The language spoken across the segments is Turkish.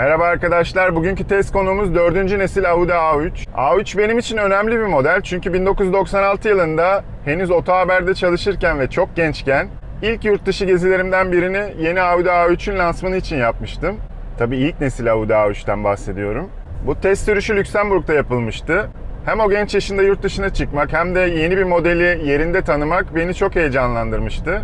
Merhaba arkadaşlar. Bugünkü test konuğumuz 4. nesil Audi A3. A3 benim için önemli bir model çünkü 1996 yılında henüz Oto Haber'de çalışırken ve çok gençken ilk yurt dışı gezilerimden birini yeni Audi A3'ün lansmanı için yapmıştım. Tabii ilk nesil Audi A3'ten bahsediyorum. Bu test sürüşü Lüksemburg'da yapılmıştı. Hem o genç yaşında yurt dışına çıkmak hem de yeni bir modeli yerinde tanımak beni çok heyecanlandırmıştı.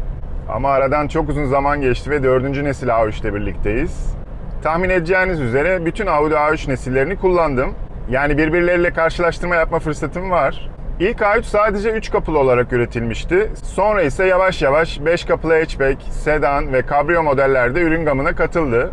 Ama aradan çok uzun zaman geçti ve 4. nesil A3 ile birlikteyiz. Tahmin edeceğiniz üzere bütün Audi A3 nesillerini kullandım. Yani birbirleriyle karşılaştırma yapma fırsatım var. İlk A3 sadece 3 kapılı olarak üretilmişti. Sonra ise yavaş yavaş 5 kapılı hatchback, sedan ve kabrio modellerde ürün gamına katıldı.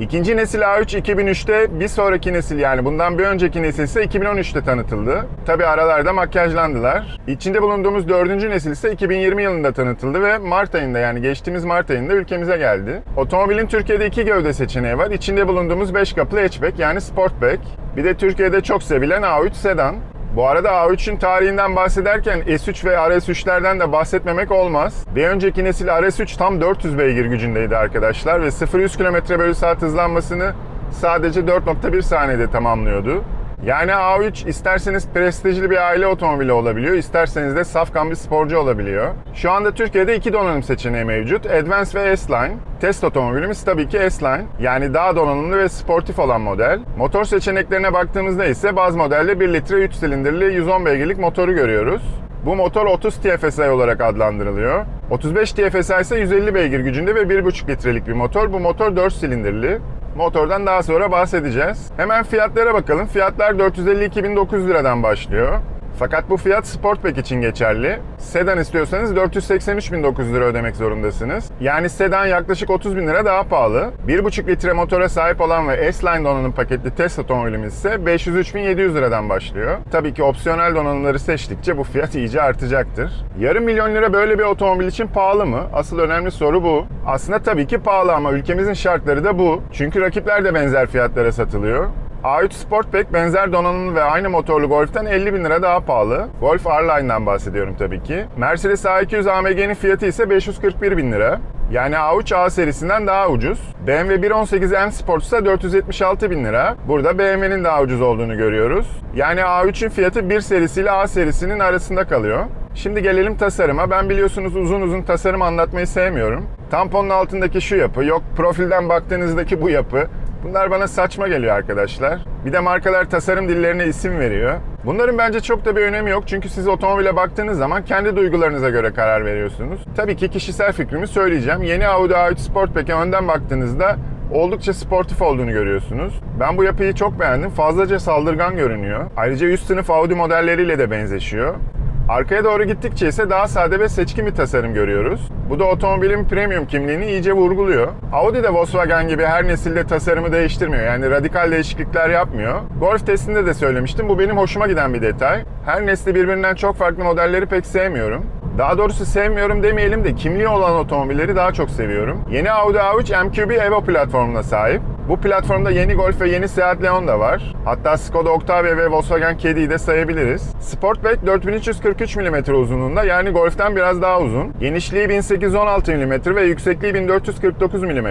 İkinci nesil A3 2003'te bir sonraki nesil yani bundan bir önceki nesil ise 2013'te tanıtıldı. Tabi aralarda makyajlandılar. İçinde bulunduğumuz dördüncü nesil ise 2020 yılında tanıtıldı ve Mart ayında yani geçtiğimiz Mart ayında ülkemize geldi. Otomobilin Türkiye'de iki gövde seçeneği var. İçinde bulunduğumuz 5 kapılı hatchback yani sportback. Bir de Türkiye'de çok sevilen A3 sedan. Bu arada A3'ün tarihinden bahsederken S3 ve RS3'lerden de bahsetmemek olmaz. Bir önceki nesil RS3 tam 400 beygir gücündeydi arkadaşlar ve 0-100 km bölü saat hızlanmasını sadece 4.1 saniyede tamamlıyordu. Yani A3 isterseniz prestijli bir aile otomobili olabiliyor, isterseniz de safkan bir sporcu olabiliyor. Şu anda Türkiye'de iki donanım seçeneği mevcut. Advance ve S-Line. Test otomobilimiz tabii ki S-Line. Yani daha donanımlı ve sportif olan model. Motor seçeneklerine baktığımızda ise baz modelde 1 litre 3 silindirli 110 beygirlik motoru görüyoruz. Bu motor 30 TFSI olarak adlandırılıyor. 35 TFSI ise 150 beygir gücünde ve 1,5 litrelik bir motor. Bu motor 4 silindirli. Motordan daha sonra bahsedeceğiz. Hemen fiyatlara bakalım. Fiyatlar 452.900 liradan başlıyor. Fakat bu fiyat Sportback için geçerli. Sedan istiyorsanız 483.900 lira ödemek zorundasınız. Yani sedan yaklaşık 30 bin lira daha pahalı. 1.5 litre motora sahip olan ve S-Line donanım paketli test otomobilimiz ise 503.700 liradan başlıyor. Tabii ki opsiyonel donanımları seçtikçe bu fiyat iyice artacaktır. Yarım milyon lira böyle bir otomobil için pahalı mı? Asıl önemli soru bu. Aslında tabii ki pahalı ama ülkemizin şartları da bu. Çünkü rakipler de benzer fiyatlara satılıyor. A3 Sportback benzer donanımlı ve aynı motorlu Golf'ten 50 bin lira daha pahalı. Golf R-Line'dan bahsediyorum tabii ki. Mercedes A200 AMG'nin fiyatı ise 541 bin lira. Yani A3 A serisinden daha ucuz. BMW 1.18 M Sport ise 476 bin lira. Burada BMW'nin daha ucuz olduğunu görüyoruz. Yani A3'ün fiyatı 1 serisiyle A serisinin arasında kalıyor. Şimdi gelelim tasarıma. Ben biliyorsunuz uzun uzun tasarım anlatmayı sevmiyorum. Tamponun altındaki şu yapı, yok profilden baktığınızdaki bu yapı. Bunlar bana saçma geliyor arkadaşlar. Bir de markalar tasarım dillerine isim veriyor. Bunların bence çok da bir önemi yok çünkü siz otomobile baktığınız zaman kendi duygularınıza göre karar veriyorsunuz. Tabii ki kişisel fikrimi söyleyeceğim. Yeni Audi A3 Sportback'e önden baktığınızda oldukça sportif olduğunu görüyorsunuz. Ben bu yapıyı çok beğendim. Fazlaca saldırgan görünüyor. Ayrıca üst sınıf Audi modelleriyle de benzeşiyor. Arkaya doğru gittikçe ise daha sade ve seçkin bir tasarım görüyoruz. Bu da otomobilin premium kimliğini iyice vurguluyor. Audi de Volkswagen gibi her nesilde tasarımı değiştirmiyor. Yani radikal değişiklikler yapmıyor. Golf testinde de söylemiştim. Bu benim hoşuma giden bir detay. Her nesli birbirinden çok farklı modelleri pek sevmiyorum. Daha doğrusu sevmiyorum demeyelim de kimliği olan otomobilleri daha çok seviyorum. Yeni Audi A3 MQB Evo platformuna sahip. Bu platformda yeni Golf ve yeni Seat Leon da var. Hatta Skoda Octavia ve Volkswagen Caddy'yi de sayabiliriz. Sportback 4343 mm uzunluğunda yani Golf'ten biraz daha uzun. Genişliği 1816 mm ve yüksekliği 1449 mm.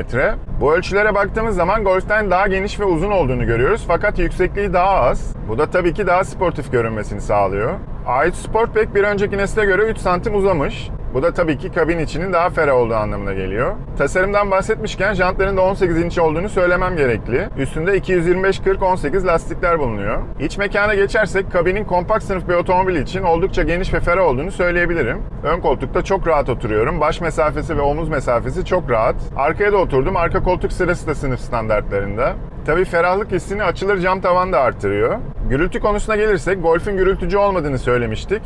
Bu ölçülere baktığımız zaman Golf'ten daha geniş ve uzun olduğunu görüyoruz fakat yüksekliği daha az. Bu da tabii ki daha sportif görünmesini sağlıyor. A3 Sportback bir önceki nesle göre 3 santim uzamış. Bu da tabii ki kabin içinin daha ferah olduğu anlamına geliyor. Tasarımdan bahsetmişken jantların da 18 inç olduğunu söylemem gerekli. Üstünde 225-40-18 lastikler bulunuyor. İç mekana geçersek kabinin kompakt sınıf bir otomobil için oldukça geniş ve ferah olduğunu söyleyebilirim. Ön koltukta çok rahat oturuyorum. Baş mesafesi ve omuz mesafesi çok rahat. Arkaya da oturdum. Arka koltuk sırası da sınıf standartlarında. Tabii ferahlık hissini açılır cam tavan da artırıyor. Gürültü konusuna gelirsek Golf'ün gürültücü olmadığını söylemiştik.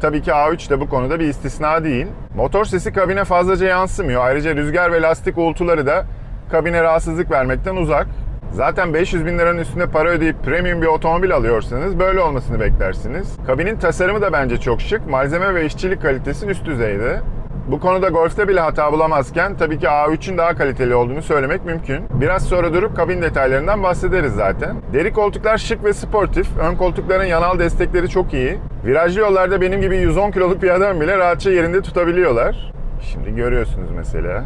Tabii ki A3 de bu konuda bir istisna değil. Motor sesi kabine fazlaca yansımıyor. Ayrıca rüzgar ve lastik uğultuları da kabine rahatsızlık vermekten uzak. Zaten 500 bin liranın üstünde para ödeyip premium bir otomobil alıyorsanız böyle olmasını beklersiniz. Kabinin tasarımı da bence çok şık. Malzeme ve işçilik kalitesi üst düzeyde. Bu konuda Golf'te bile hata bulamazken tabii ki A3'ün daha kaliteli olduğunu söylemek mümkün. Biraz sonra durup kabin detaylarından bahsederiz zaten. Deri koltuklar şık ve sportif. Ön koltukların yanal destekleri çok iyi. Virajlı yollarda benim gibi 110 kiloluk bir adam bile rahatça yerinde tutabiliyorlar. Şimdi görüyorsunuz mesela.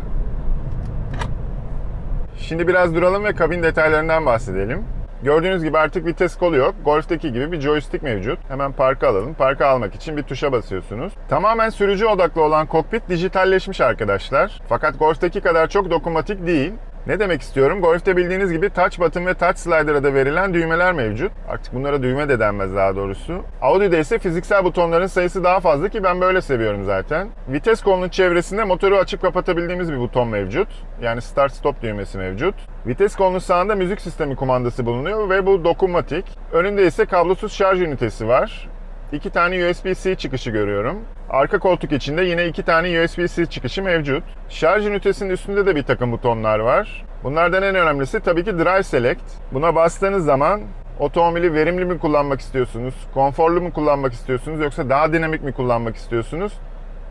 Şimdi biraz duralım ve kabin detaylarından bahsedelim. Gördüğünüz gibi artık vites kolu yok. Golf'teki gibi bir joystick mevcut. Hemen parka alalım. Parka almak için bir tuşa basıyorsunuz. Tamamen sürücü odaklı olan kokpit dijitalleşmiş arkadaşlar. Fakat Golf'teki kadar çok dokunmatik değil. Ne demek istiyorum? Golf'te bildiğiniz gibi touch button ve touch slider'a da verilen düğmeler mevcut. Artık bunlara düğme de denmez daha doğrusu. Audi'de ise fiziksel butonların sayısı daha fazla ki ben böyle seviyorum zaten. Vites kolunun çevresinde motoru açıp kapatabildiğimiz bir buton mevcut. Yani start stop düğmesi mevcut. Vites kolunun sağında müzik sistemi kumandası bulunuyor ve bu dokunmatik. Önünde ise kablosuz şarj ünitesi var. İki tane USB-C çıkışı görüyorum. Arka koltuk içinde yine iki tane USB-C çıkışı mevcut. Şarj ünitesinin üstünde de bir takım butonlar var. Bunlardan en önemlisi tabii ki Drive Select. Buna bastığınız zaman otomobili verimli mi kullanmak istiyorsunuz, konforlu mu kullanmak istiyorsunuz yoksa daha dinamik mi kullanmak istiyorsunuz?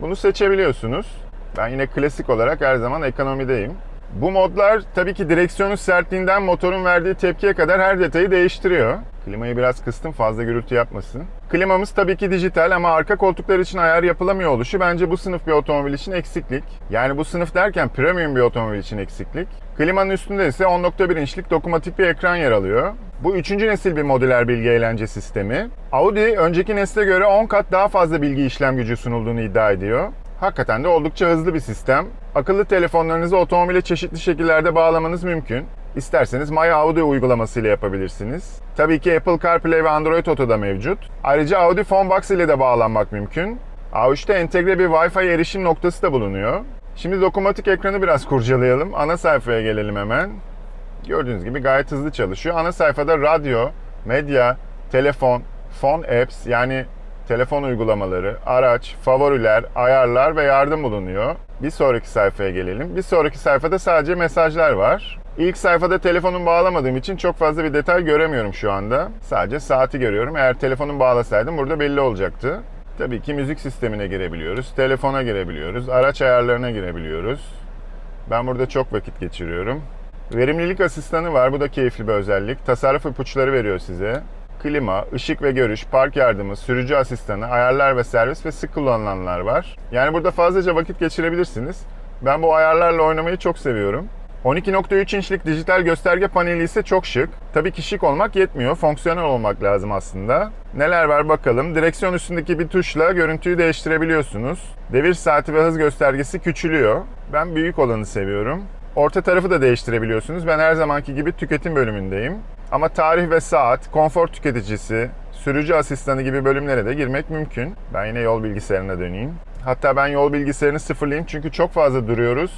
Bunu seçebiliyorsunuz. Ben yine klasik olarak her zaman ekonomideyim. Bu modlar tabii ki direksiyonun sertliğinden motorun verdiği tepkiye kadar her detayı değiştiriyor. Klimayı biraz kıstım fazla gürültü yapmasın. Klimamız tabii ki dijital ama arka koltuklar için ayar yapılamıyor oluşu bence bu sınıf bir otomobil için eksiklik. Yani bu sınıf derken premium bir otomobil için eksiklik. Klimanın üstünde ise 10.1 inçlik dokunmatik bir ekran yer alıyor. Bu üçüncü nesil bir modüler bilgi eğlence sistemi. Audi önceki nesle göre 10 kat daha fazla bilgi işlem gücü sunulduğunu iddia ediyor. Hakikaten de oldukça hızlı bir sistem. Akıllı telefonlarınızı otomobile çeşitli şekillerde bağlamanız mümkün. İsterseniz My Audio uygulaması ile yapabilirsiniz. Tabii ki Apple CarPlay ve Android Auto da mevcut. Ayrıca Audi Phonebox ile de bağlanmak mümkün. A3'te entegre bir Wi-Fi erişim noktası da bulunuyor. Şimdi dokunmatik ekranı biraz kurcalayalım. Ana sayfaya gelelim hemen. Gördüğünüz gibi gayet hızlı çalışıyor. Ana sayfada radyo, medya, telefon, phone apps yani telefon uygulamaları, araç, favoriler, ayarlar ve yardım bulunuyor. Bir sonraki sayfaya gelelim. Bir sonraki sayfada sadece mesajlar var. İlk sayfada telefonum bağlamadığım için çok fazla bir detay göremiyorum şu anda. Sadece saati görüyorum. Eğer telefonum bağlasaydım burada belli olacaktı. Tabii ki müzik sistemine girebiliyoruz, telefona girebiliyoruz, araç ayarlarına girebiliyoruz. Ben burada çok vakit geçiriyorum. Verimlilik asistanı var. Bu da keyifli bir özellik. Tasarruf ipuçları veriyor size. Klima, ışık ve görüş, park yardımı, sürücü asistanı, ayarlar ve servis ve sık kullanılanlar var. Yani burada fazlaca vakit geçirebilirsiniz. Ben bu ayarlarla oynamayı çok seviyorum. 12.3 inçlik dijital gösterge paneli ise çok şık. Tabii ki olmak yetmiyor, fonksiyonel olmak lazım aslında. Neler var bakalım. Direksiyon üstündeki bir tuşla görüntüyü değiştirebiliyorsunuz. Devir saati ve hız göstergesi küçülüyor. Ben büyük olanı seviyorum. Orta tarafı da değiştirebiliyorsunuz. Ben her zamanki gibi tüketim bölümündeyim. Ama tarih ve saat, konfor tüketicisi, sürücü asistanı gibi bölümlere de girmek mümkün. Ben yine yol bilgisayarına döneyim. Hatta ben yol bilgisayarını sıfırlayayım çünkü çok fazla duruyoruz.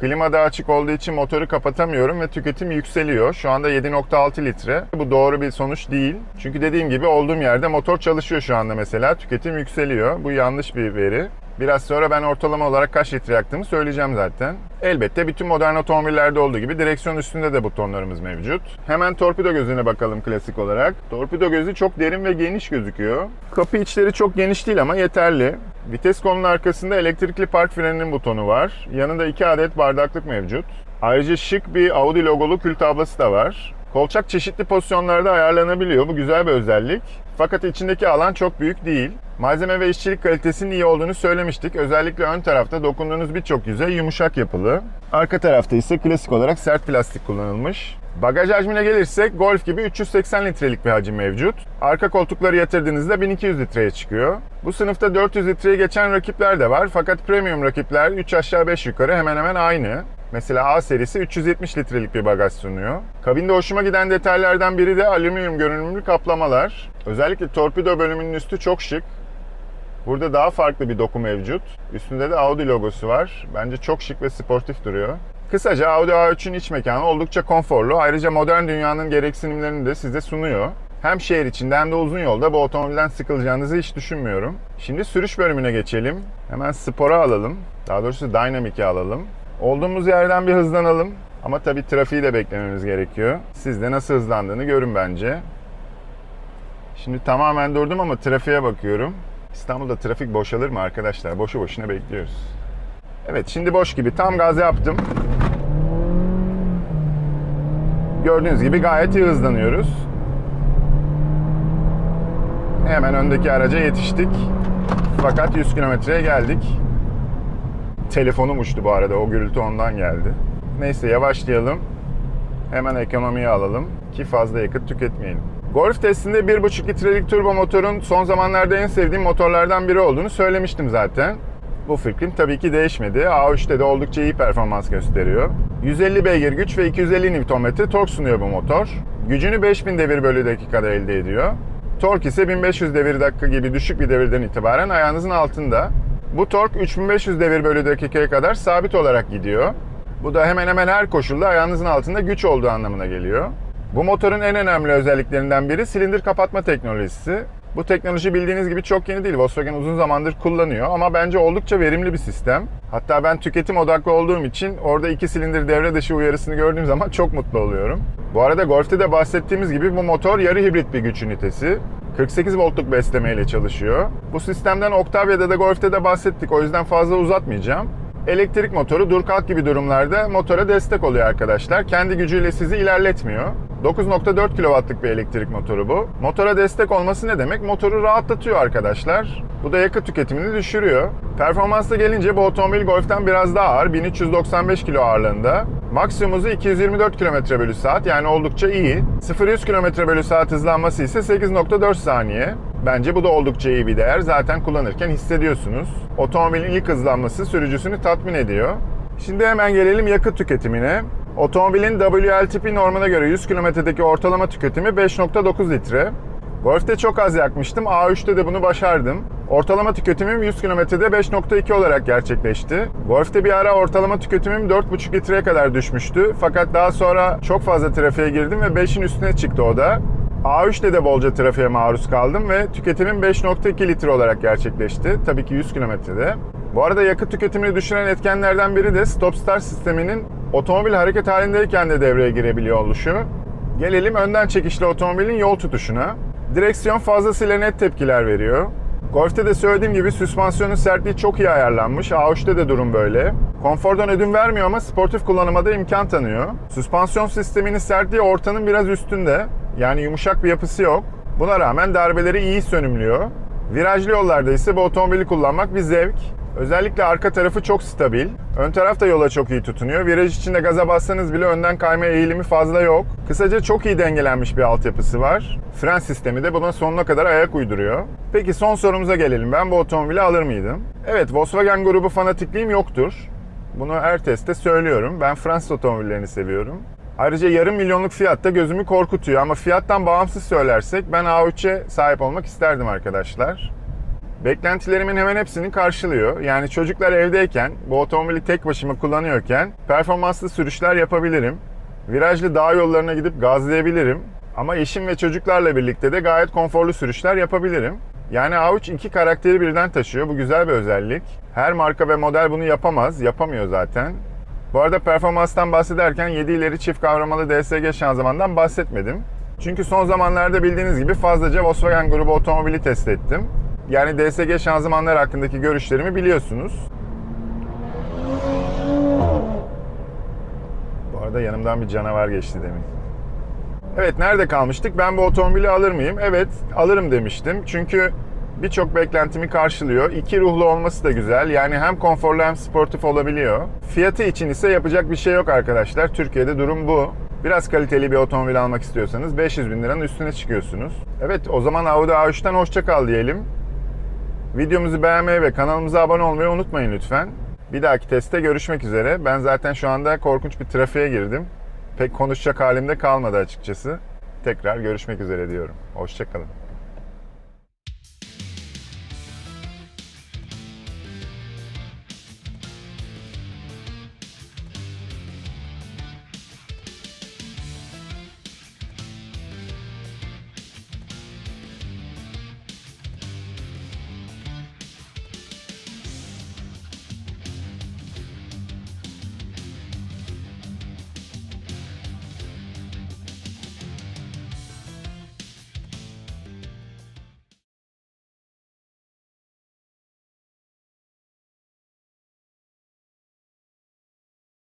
Klima da açık olduğu için motoru kapatamıyorum ve tüketim yükseliyor. Şu anda 7.6 litre. Bu doğru bir sonuç değil. Çünkü dediğim gibi olduğum yerde motor çalışıyor şu anda mesela. Tüketim yükseliyor. Bu yanlış bir veri. Biraz sonra ben ortalama olarak kaç litre yaktığımı söyleyeceğim zaten. Elbette bütün modern otomobillerde olduğu gibi direksiyon üstünde de butonlarımız mevcut. Hemen torpido gözüne bakalım klasik olarak. Torpido gözü çok derin ve geniş gözüküyor. Kapı içleri çok geniş değil ama yeterli. Vites kolunun arkasında elektrikli park freninin butonu var. Yanında iki adet bardaklık mevcut. Ayrıca şık bir Audi logolu kül tablası da var. Kolçak çeşitli pozisyonlarda ayarlanabiliyor. Bu güzel bir özellik. Fakat içindeki alan çok büyük değil. Malzeme ve işçilik kalitesinin iyi olduğunu söylemiştik. Özellikle ön tarafta dokunduğunuz birçok yüzey yumuşak yapılı. Arka tarafta ise klasik olarak sert plastik kullanılmış. Bagaj hacmine gelirsek Golf gibi 380 litrelik bir hacim mevcut. Arka koltukları yatırdığınızda 1200 litreye çıkıyor. Bu sınıfta 400 litreye geçen rakipler de var fakat premium rakipler 3 aşağı 5 yukarı hemen hemen aynı. Mesela A serisi 370 litrelik bir bagaj sunuyor. Kabinde hoşuma giden detaylardan biri de alüminyum görünümlü kaplamalar. Özellikle torpido bölümünün üstü çok şık. Burada daha farklı bir doku mevcut. Üstünde de Audi logosu var. Bence çok şık ve sportif duruyor. Kısaca Audi A3'ün iç mekanı oldukça konforlu. Ayrıca modern dünyanın gereksinimlerini de size sunuyor. Hem şehir içinde hem de uzun yolda bu otomobilden sıkılacağınızı hiç düşünmüyorum. Şimdi sürüş bölümüne geçelim. Hemen spora alalım. Daha doğrusu Dynamic'e alalım. Olduğumuz yerden bir hızlanalım. Ama tabii trafiği de beklememiz gerekiyor. Siz de nasıl hızlandığını görün bence. Şimdi tamamen durdum ama trafiğe bakıyorum. İstanbul'da trafik boşalır mı arkadaşlar? Boşu boşuna bekliyoruz. Evet şimdi boş gibi. Tam gaz yaptım. Gördüğünüz gibi gayet iyi hızlanıyoruz. Hemen öndeki araca yetiştik. Fakat 100 kilometreye geldik. Telefonum uçtu bu arada. O gürültü ondan geldi. Neyse yavaşlayalım. Hemen ekonomiye alalım ki fazla yakıt tüketmeyelim. Golf testinde 1.5 litrelik turbo motorun son zamanlarda en sevdiğim motorlardan biri olduğunu söylemiştim zaten. Bu fikrim tabii ki değişmedi. A3'te de oldukça iyi performans gösteriyor. 150 beygir güç ve 250 Nm tork sunuyor bu motor. Gücünü 5000 devir bölü dakikada elde ediyor. Tork ise 1500 devir dakika gibi düşük bir devirden itibaren ayağınızın altında. Bu tork 3500 devir bölü dakikaya kadar sabit olarak gidiyor. Bu da hemen hemen her koşulda ayağınızın altında güç olduğu anlamına geliyor. Bu motorun en önemli özelliklerinden biri silindir kapatma teknolojisi. Bu teknoloji bildiğiniz gibi çok yeni değil. Volkswagen uzun zamandır kullanıyor ama bence oldukça verimli bir sistem. Hatta ben tüketim odaklı olduğum için orada iki silindir devre dışı uyarısını gördüğüm zaman çok mutlu oluyorum. Bu arada Golf'te de bahsettiğimiz gibi bu motor yarı hibrit bir güç ünitesi. 48 voltluk beslemeyle çalışıyor. Bu sistemden Octavia'da da Golf'te de bahsettik o yüzden fazla uzatmayacağım. Elektrik motoru dur kalk gibi durumlarda motora destek oluyor arkadaşlar. Kendi gücüyle sizi ilerletmiyor. 9.4 kW'lık bir elektrik motoru bu. Motora destek olması ne demek? Motoru rahatlatıyor arkadaşlar. Bu da yakıt tüketimini düşürüyor. Performansa gelince bu otomobil Golf'ten biraz daha ağır. 1395 kilo ağırlığında. Maksimum hızı 224 km bölü saat yani oldukça iyi. 0-100 km bölü saat hızlanması ise 8.4 saniye. Bence bu da oldukça iyi bir değer. Zaten kullanırken hissediyorsunuz. Otomobilin ilk hızlanması sürücüsünü tatmin ediyor. Şimdi hemen gelelim yakıt tüketimine. Otomobilin WLTP normuna göre 100 kilometredeki ortalama tüketimi 5.9 litre. Golf'te çok az yakmıştım. A3'te de bunu başardım. Ortalama tüketimim 100 kilometrede 5.2 olarak gerçekleşti. Golf'te bir ara ortalama tüketimim 4.5 litreye kadar düşmüştü. Fakat daha sonra çok fazla trafiğe girdim ve 5'in üstüne çıktı o da. A3'te de bolca trafiğe maruz kaldım ve tüketimim 5.2 litre olarak gerçekleşti. Tabii ki 100 kilometrede. Bu arada yakıt tüketimini düşüren etkenlerden biri de stop start sisteminin otomobil hareket halindeyken de devreye girebiliyor oluşu. Gelelim önden çekişli otomobilin yol tutuşuna. Direksiyon fazlasıyla net tepkiler veriyor. Golf'te de söylediğim gibi süspansiyonun sertliği çok iyi ayarlanmış. A3'te de durum böyle. Konfordan ödün vermiyor ama sportif kullanıma da imkan tanıyor. Süspansiyon sisteminin sertliği ortanın biraz üstünde. Yani yumuşak bir yapısı yok. Buna rağmen darbeleri iyi sönümlüyor. Virajlı yollarda ise bu otomobili kullanmak bir zevk. Özellikle arka tarafı çok stabil. Ön taraf da yola çok iyi tutunuyor. Viraj içinde gaza bassanız bile önden kayma eğilimi fazla yok. Kısaca çok iyi dengelenmiş bir altyapısı var. Fren sistemi de buna sonuna kadar ayak uyduruyor. Peki son sorumuza gelelim. Ben bu otomobili alır mıydım? Evet Volkswagen grubu fanatikliğim yoktur. Bunu her testte söylüyorum. Ben Fransız otomobillerini seviyorum. Ayrıca yarım milyonluk fiyatta gözümü korkutuyor ama fiyattan bağımsız söylersek ben A3'e sahip olmak isterdim arkadaşlar. Beklentilerimin hemen hepsini karşılıyor. Yani çocuklar evdeyken, bu otomobili tek başıma kullanıyorken performanslı sürüşler yapabilirim. Virajlı dağ yollarına gidip gazlayabilirim. Ama eşim ve çocuklarla birlikte de gayet konforlu sürüşler yapabilirim. Yani A3 iki karakteri birden taşıyor. Bu güzel bir özellik. Her marka ve model bunu yapamaz. Yapamıyor zaten. Bu arada performanstan bahsederken 7 ileri çift kavramalı DSG şanzımandan bahsetmedim. Çünkü son zamanlarda bildiğiniz gibi fazlaca Volkswagen grubu otomobili test ettim. Yani DSG şanzımanlar hakkındaki görüşlerimi biliyorsunuz. Bu arada yanımdan bir canavar geçti demin. Evet nerede kalmıştık? Ben bu otomobili alır mıyım? Evet alırım demiştim. Çünkü birçok beklentimi karşılıyor. İki ruhlu olması da güzel. Yani hem konforlu hem sportif olabiliyor. Fiyatı için ise yapacak bir şey yok arkadaşlar. Türkiye'de durum bu. Biraz kaliteli bir otomobil almak istiyorsanız 500 bin liranın üstüne çıkıyorsunuz. Evet o zaman Audi A3'ten hoşça kal diyelim. Videomuzu beğenmeyi ve kanalımıza abone olmayı unutmayın lütfen. Bir dahaki testte görüşmek üzere. Ben zaten şu anda korkunç bir trafiğe girdim. Pek konuşacak halimde kalmadı açıkçası. Tekrar görüşmek üzere diyorum. Hoşçakalın.